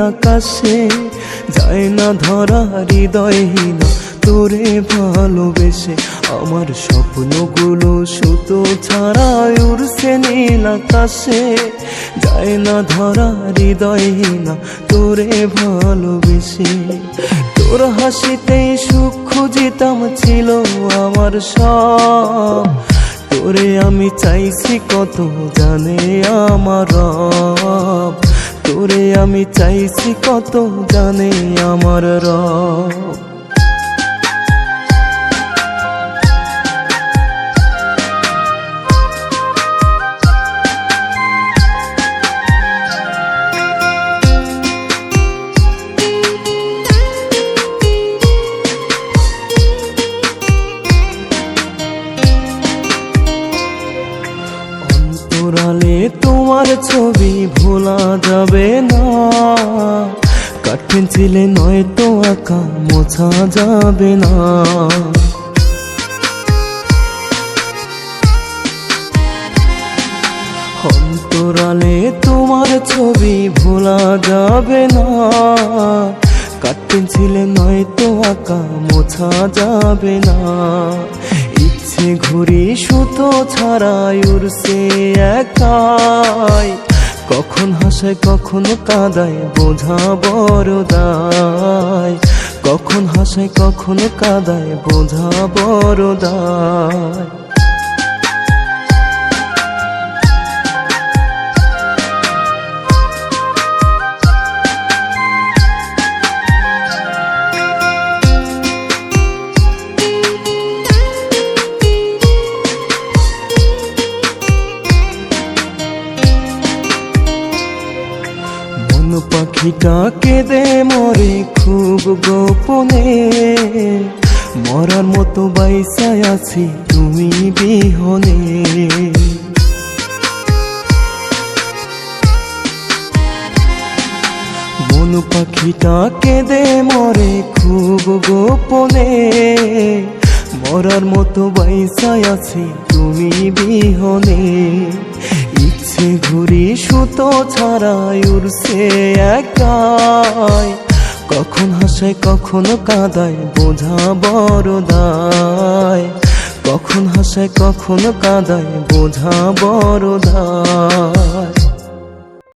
আকাশে। যায় না ধরা হৃদয়হীন তোরে ভালোবেসে। আমার স্বপ্নগুলো সুতো ছাড়া উড়ছে নীল আকাশে। যায় না ধরা হৃদয়হীন তোরে ভালোবেসে। তোর হাসিতেই সুখ খুঁজিতাম ছিল আমার সব। তোরে আমি চাইছি কত জানে আমার তোরে আমি চাইছি কত জানে আমার রব। তোমার ছবি ভোলা যাবে না। কাঠ পেন্সিলে নয় তো আঁকা মোছা যাবে না। অন্তরালে তোমার ছবি ভোলা যাবে না। কাঠ পেন্সিলে নয় তো আঁকা মোছা যাবে না। ঘুরি সুতো ছাড়াই উড়ছে একাই। কখন হাসে কখন কাদায়, বোঝা বড় কখন হাসে কখন কাদায়, বোঝা বড় দায়। পাখিটা কেঁদে মরে খুব গোপনে। মরার মতো বাইসায় আছি তুমি বিহনে। মন পাখিটা কেঁদে মরে খুব গোপনে। মরার মতো বাইসায় আছি তুমি বিহনে। ছাড়াই উড়ছে একাই। কখন হাসায়, কখন কাঁদায়, বোঝা বড় দায়। কখন হাসায়, কখন কাঁদায়, বোঝা বড় দায়।